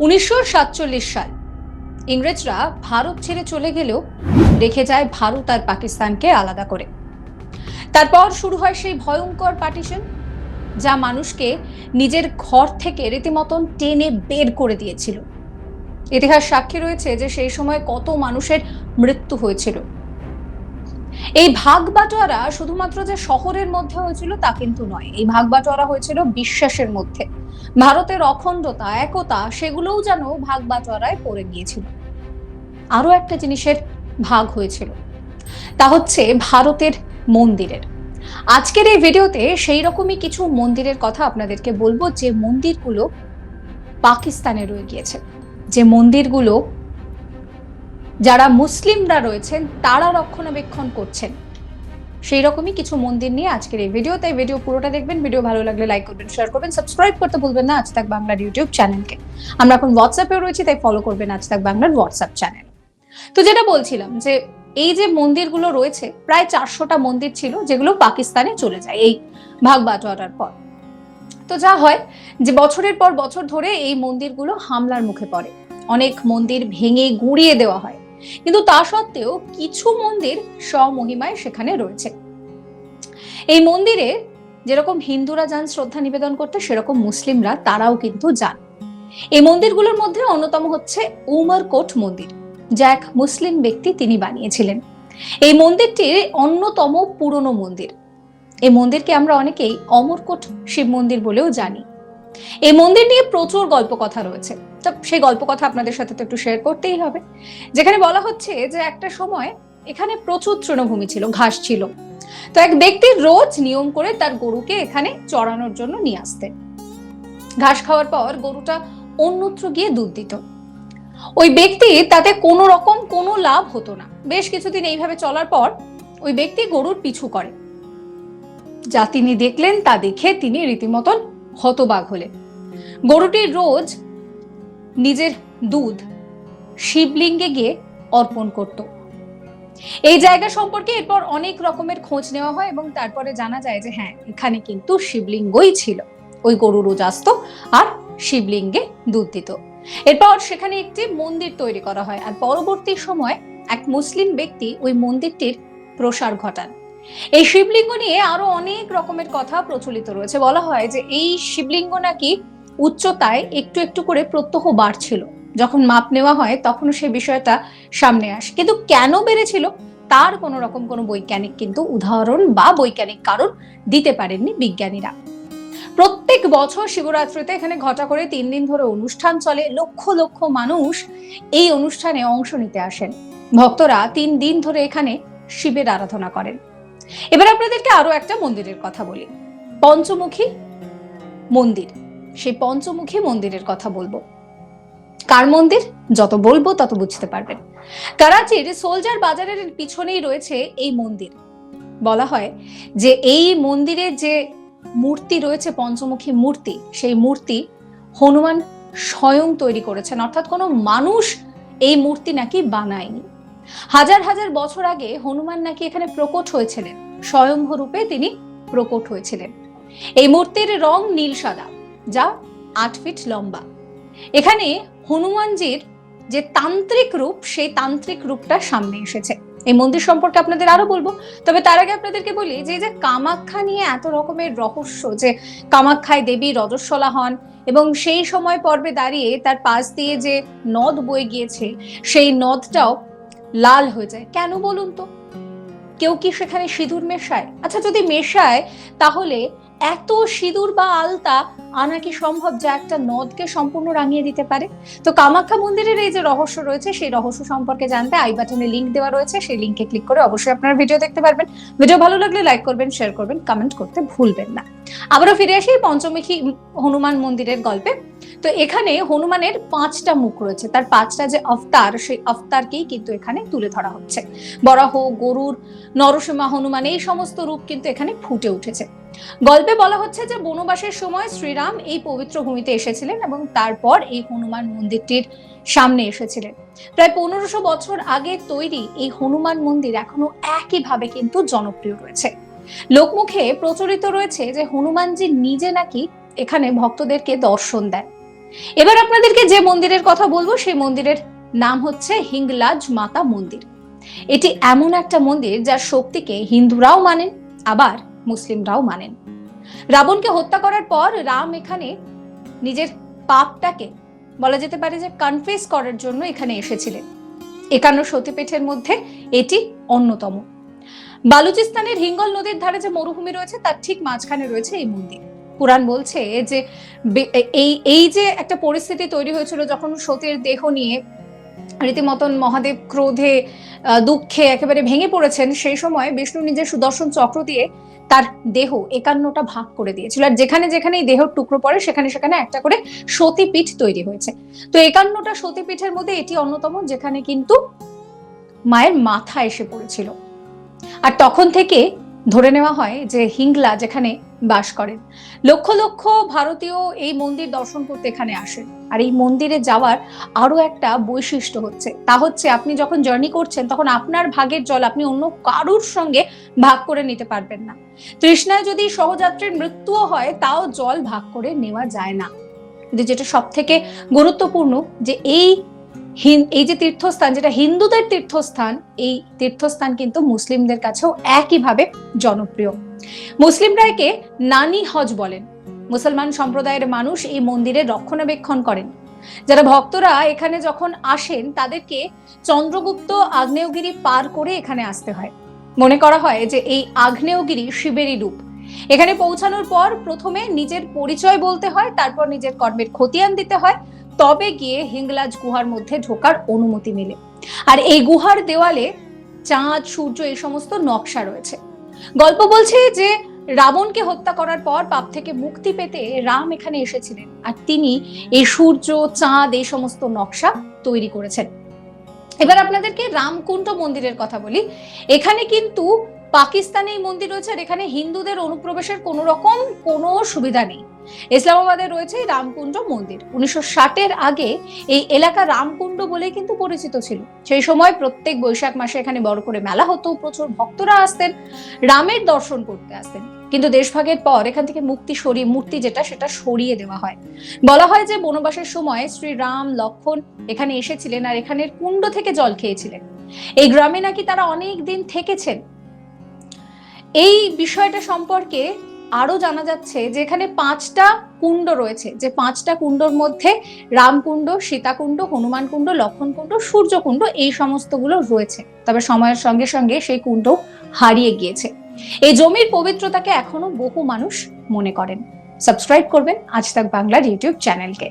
উনিশশো সাতচল্লিশ সাল। ইংরেজরা ভারত ছেড়ে চলে গেলেও রেখে যায় ভারত আর পাকিস্তানকে আলাদা করে। তারপর শুরু হয় সেই ভয়ঙ্কর পার্টিশন, যা মানুষকে নিজের ঘর থেকে রীতিমতন টেনে বের করে দিয়েছিল। ইতিহাস সাক্ষী রয়েছে যে সেই সময় কত মানুষের মৃত্যু হয়েছিল। এই ভাগ বাটোয়ারা শুধুমাত্র যে শহরের মধ্যে হয়েছিল তা কিন্তু নয়, এই ভাগ বাটোয়ারা হয়েছিল বিশ্বাসের মধ্যে। ভারতের অখণ্ডতা, একতা, সেগুলোও যেন ভাগ বাটোয়ারায় পড়ে গিয়েছিল। আরও একটা জিনিসের ভাগ হয়েছিল, তা হচ্ছে ভারতের মন্দিরের। আজকের এই ভিডিওতে সেই রকমই কিছু মন্দিরের কথা আপনাদেরকে বলব, যে মন্দিরগুলো পাকিস্তানে রয়ে গিয়েছে, যে মন্দিরগুলো যারা মুসলিমরা রয়েছেন, তারা রক্ষণাবেক্ষণ করছেন। সেই রকমই কিছু মন্দির নিয়ে আজকের এই ভিডিও তাই ভিডিও পুরোটা দেখবেন। ভিডিও ভালো লাগলে লাইক করবেন শেয়ার করবেন সাবস্ক্রাইব করতে ভুলবেন না। আজ তাক বাংলার ইউটিউব চ্যানেলকে আমরা এখন হোয়াটসঅ্যাপেও রয়েছি, তাই ফলো করবেন আজ তাক বাংলার হোয়াটসঅ্যাপ চ্যানেল তো যেটা বলছিলাম যে, এই যে মন্দিরগুলো রয়েছে, প্রায় চারশোটা মন্দির ছিল, যেগুলো পাকিস্তানে চলে যায় এই ভাগ বাটোয়ারার পর। তো যা হয় যে, বছরের পর বছর ধরে এই মন্দিরগুলো হামলার মুখে পড়ে। অনেক মন্দির ভেঙে গুঁড়িয়ে দেওয়া হয়। কিন্তু তা সত্ত্বেও কিছু মন্দির স্বমহিমায় সেখানে রয়েছে। এই মন্দিরে যেরকম হিন্দুরা যান, শ্রদ্ধা নিবেদন করতে, সেরকম মুসলিমরা তারাও কিন্তু যান। এই মন্দিরগুলোর মধ্যে অন্যতম হচ্ছে উমরকোট মন্দির, যা এক মুসলিম ব্যক্তি তিনি বানিয়েছিলেন। এই মন্দিরটির অন্যতম পুরনো মন্দির। এই মন্দিরকে আমরা অনেকেই অমরকোট শিব মন্দির বলেও জানি। এই মন্দির নিয়ে প্রচুর গল্প কথা রয়েছে। তো সেই গল্প কথা আপনাদের সাথে তো একটু শেয়ার করতেই হবে। যেখানে বলা হচ্ছে যে একটা সময় এখানে প্রচুর তৃণভূমি ছিল, ঘাস ছিল। তো এক ব্যক্তি রোজ নিয়ম করে তার গরুকে এখানে চড়ানোর জন্য নিয়ে আসতেন ঘাস খাওয়ার পর গরুটা অন্যত্র গিয়ে দুধ দিত। ওই ব্যক্তি তাতে কোনো রকম কোনো লাভ হতো না। বেশ কিছুদিন এইভাবে চলার পর ওই ব্যক্তি গরুর পিছু করে। যা তিনি দেখলেন তা দেখে তিনি রীতিমতন হতবাক হলেন গরুটি রোজ নিজের দুধ শিবলিঙ্গে গিয়ে অর্পণ করত। এই জায়গা সম্পর্কে এরপর অনেক রকমের খোঁজ নেওয়া হয় এবং তারপরে জানা যায় যে হ্যাঁ এখানে কিন্তু শিবলিঙ্গই ছিল। ওই গরু রোজ আসতো আর শিবলিঙ্গে দুধ দিত। এরপর সেখানে একটি মন্দির তৈরি করা হয় আর পরবর্তী সময় এক মুসলিম ব্যক্তি ওই মন্দিরটির প্রসার ঘটান। এই শিবলিঙ্গ নিয়ে আরও অনেক রকমের কথা প্রচলিত রয়েছে। বলা হয় যে এই শিবলিঙ্গ নাকি উচ্চতায় একটু একটু করে প্রত্যহ বাড়ছিল। যখন মাপ নেওয়া হয় তখন সে বিষয়টা সামনে আসে। কিন্তু কেন বেড়েছিল? তার কোনো রকম কোনো বৈজ্ঞানিক কিন্তু উদাহরণ বা বৈজ্ঞানিক কারণ দিতে পারেননি বিজ্ঞানীরা। প্রত্যেক বছর শিবরাত্রিতে এখানে ঘটা করে তিন দিন ধরে অনুষ্ঠান চলে। লক্ষ লক্ষ মানুষ এই অনুষ্ঠানে অংশ নিতে আসেন। ভক্তরা তিন দিন ধরে এখানে শিবের আরাধনা করেন। এবার আপনাদেরকে আরও একটা মন্দিরের কথা বলি। পঞ্চমুখী মন্দির। সেই পঞ্চমুখী মন্দিরের কথা বলব। কার মন্দির? যত বলব তত বুঝতে পারবেন। করাচির সোলজার বাজারের পিছনেই রয়েছে এই মন্দির। বলা হয় যে এই মন্দিরে যে মূর্তি রয়েছে, পঞ্চমুখী মূর্তি, সেই মূর্তি হনুমান স্বয়ং তৈরি করেছেন। অর্থাৎ কোনো মানুষ এই মূর্তি নাকি বানায়নি। হাজার হাজার বছর আগে হনুমান নাকি এখানে প্রকট হয়েছিলেন। স্বয়ম্ভ রূপে তিনি প্রকট হয়েছিলেন। এই মূর্তির রং নীল সাদা, যা আট ফিট লম্বা। এখানে হনুমানজির যে তান্ত্রিক রূপ, সেই তান্ত্রিক রূপটা সামনে এসেছে। এই মন্দির সম্পর্কে আপনাদের আরও বলব। তবে তার আগে আপনাদেরকে বলি যে যে কামাখ্যা নিয়ে এত রকমের রহস্য, যে কামাখ্যায় দেবী রজস্বলা হন এবং সেই সময় পর্বে দাঁড়িয়ে তার পাশ দিয়ে যে নদ বয়ে গিয়েছে, সেই নদটাও লাল হয়ে যায়। কেন বলুন তো? কেউ কি সেখানে সিঁদুর মেশায়? আচ্ছা যদি মেশায়, তাহলে এত সিঁদুর বা আলতা আনা কি সম্ভব যা একটা নদকে সম্পূর্ণ রাঙিয়ে দিতে পারে? তো কামাখ্যা মন্দিরের এই যে রহস্য রয়েছে, সেই রহস্য সম্পর্কে জানতে আই বাটনে লিংক দেওয়া রয়েছে, সেই লিংকে ক্লিক করে অবশ্যই আপনারা ভিডিও দেখতে পারবেন। ভিডিও ভালো লাগলে লাইক করবেন শেয়ার করবেন কমেন্ট করতে ভুলবেন না। আবারও ফিরে আসি পঞ্চমুখী হনুমান মন্দিরের গল্পে। তো এখানে হনুমানের পাঁচটা মুখ রয়েছে, তার পাঁচটা যে অবতার, সেই অবতারকেই কিন্তু এখানে তুলে ধরা হচ্ছে। বরাহ, গরুর, নরসিংহ হনুমান, এই সমস্ত রূপ কিন্তু এখানে ফুটে উঠেছে। গল্পে বলা হচ্ছে যে বনবাসের সময় শ্রীরাম এই পবিত্র ভূমিতে এসেছিলেন এবং তারপর এই হনুমান মন্দিরটির সামনে এসেছিলেন। প্রায় পনেরোশো বছর আগে তৈরি এই হনুমান মন্দির এখনও একইভাবে কিন্তু জনপ্রিয় রয়েছে। লোকমুখে প্রচলিত রয়েছে যে হনুমানজি নিজে নাকি এখানে ভক্তদেরকে দর্শন দেন। এবার আপনাদেরকে যে মন্দিরের কথা বলব, সেই মন্দিরের নাম হচ্ছে হিংলাজ মাতা মন্দির। এটি এমন একটা মন্দির যার শক্তিকে হিন্দুরাও মানেন, আবার মুসলিমরাও মানেন। রাবণকে হত্যা করার পর রাম এখানে নিজের পাপটাকে বলা যেতে পারে যে কনফেস করার জন্য এখানে এসেছিলেন। একান্ন সতীপীঠের মধ্যে এটি অন্যতম। বালুচিস্তানের হিঙ্গল নদীর ধারে যে মরুভূমি রয়েছে, তার ঠিক মাঝখানে রয়েছে এই মন্দির। পুরাণ বলছে যে এই এই যে একটা পরিস্থিতি তৈরি হয়েছিল যখন সতীর দেহ নিয়ে রীতিমতন মহাদেব ক্রোধে দুঃখে একেবারে ভেঙে পড়েছেন, সেই সময় বিষ্ণু নিজের সুদর্শন চক্র দিয়ে তার দেহ একান্নটা ভাগ করে দিয়েছিল। আর যেখানে যেখানে এই দেহর টুকরো পড়ে, সেখানে সেখানে একটা করে সতীপীঠ তৈরি হয়েছে। তো একান্নটা সতীপীঠের মধ্যে এটি অন্যতম, যেখানে কিন্তু মায়ের মাথা এসে পড়েছিল। আর তখন থেকে ধরে নেওয়া হয় যে হিংলা যেখানে বাস করেন। লক্ষ লক্ষ ভারতীয় এই মন্দির দর্শন করতে এখানে আসেন। আর এই মন্দিরে যাওয়ার আরও একটা বৈশিষ্ট্য হচ্ছে। তা হচ্ছে আপনি যখন জার্নি করছেন, তখন আপনার ভাগের জল আপনি অন্য কারুর সঙ্গে ভাগ করে নিতে পারবেন না। তৃষ্ণায় যদি সহযাত্রীর মৃত্যুও হয়, তাও জল ভাগ করে নেওয়া যায় না। যেটা সব থেকে গুরুত্বপূর্ণ যে এই এই যে তীর্থস্থান, যেটা হিন্দুদের তীর্থস্থান, এই তীর্থস্থান কিন্তু মুসলিমদের কাছেও একইভাবে জনপ্রিয়। মুসলিমরা একে নানি হজ বলেন। মুসলমান সম্প্রদায়ের মানুষ এই মন্দিরের রক্ষণাবেক্ষণ করেন। যারা ভক্তরা এখানে যখন আসেন, তাদেরকে চন্দ্রগুপ্ত আগ্নেয়গিরি পার করে এখানে আসতে হয়। মনে করা হয় যে এই আগ্নেয়গিরি শিবেরই রূপ। এখানে পৌঁছানোর পর প্রথমে নিজের পরিচয় বলতে হয়, তারপর নিজের কর্মের খতিয়ান দিতে হয় তবে গিয়ে হিংলাজ গুহার মধ্যে ঢোকার অনুমতি মিলে। আর এই গুহার দেওয়ালে চাঁদ, সূর্য এই সমস্ত নকশা রয়েছে। গল্প বলছে যে, রাবণকে হত্যা করার পর পাপ থেকে মুক্তি পেতে রাম এখানে এসেছিলেন। আর তিনি এই সূর্য, চাঁদ এই সমস্ত নকশা তৈরি করেছেন। এবার আপনাদেরকে রামকুণ্ড মন্দিরের কথা বলি। এখানে কিন্তু পাকিস্তানে এই মন্দির রয়েছে আর এখানে হিন্দুদের অনুপ্রবেশের কোনো রকম কোনো সুবিধা নেই। ইসলামাবাদে রয়েছে রামকুণ্ড মন্দির। উনিশশো ষাটের আগে এই এলাকা রামকুণ্ড বলেই কিন্তু পরিচিত ছিল। সেই সময় প্রত্যেক বৈশাখ মাসে এখানে বড় করে মেলা হতো, প্রচুর ভক্তরা আসতেন, রামের দর্শন করতে আসতেন। কিন্তু দেশভাগের পর এখান থেকে মুক্তি সরিয়ে, মূর্তি যেটা সেটা সরিয়ে দেওয়া হয়। বলা হয় যে বনবাসের সময় শ্রী রাম লক্ষণ এখানে এসেছিলেন আর এখানের কুণ্ড থেকে জল খেয়েছিলেন। এই গ্রামে নাকি তারা অনেক দিন থেকেছেন। এই বিষয়টা সম্পর্কে আরও জানা যাচ্ছে যে এখানে পাঁচটা কুণ্ড রয়েছে, যে পাঁচটা কুণ্ডর মধ্যে রামকুণ্ড, সীতাকুণ্ড হনুমান কুণ্ড লক্ষণ কুণ্ড সূর্যকুণ্ড এই সমস্তগুলো রয়েছে। তবে সময়ের সঙ্গে সঙ্গে সেই কুণ্ড হারিয়ে গিয়েছে। এই জমির পবিত্রতাকে এখনও বহু মানুষ মনে করেন। সাবস্ক্রাইব করবেন আজ তাক বাংলার ইউটিউব চ্যানেলকে।